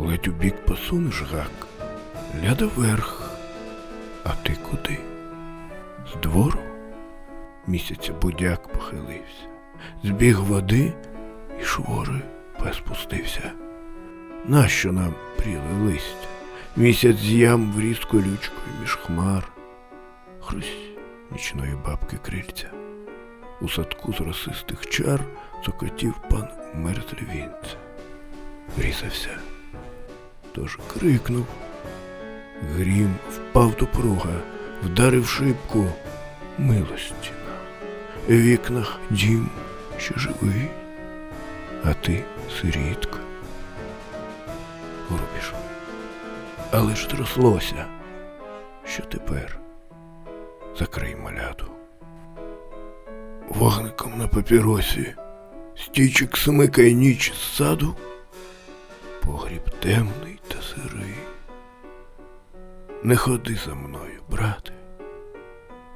Ледь у бік посунеш гак, ляда верх. А ти куди? З двору? Місяця будяк похилився. Збіг води і швори пес спустився. Нащо нам пріле листя? Місяць з'ям вріз колючкою між хмар. Хрусь нічної бабки крильця. У садку з росистих чар цокотів пан мертве вінце. Врізався, тож крикнув. Грім впав до пруга, вдарив шибку милості нам. Вікнах дім ще живий, а ти сирітка. Грубіш. Але ж трослося. Що тепер? Закрий маляту. Вогником на папіросі, стійчик смикає ніч з саду, погріб темний сирий. Не ходи за мною, брате.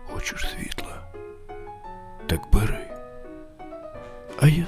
Хочеш світла? Так бери, а я.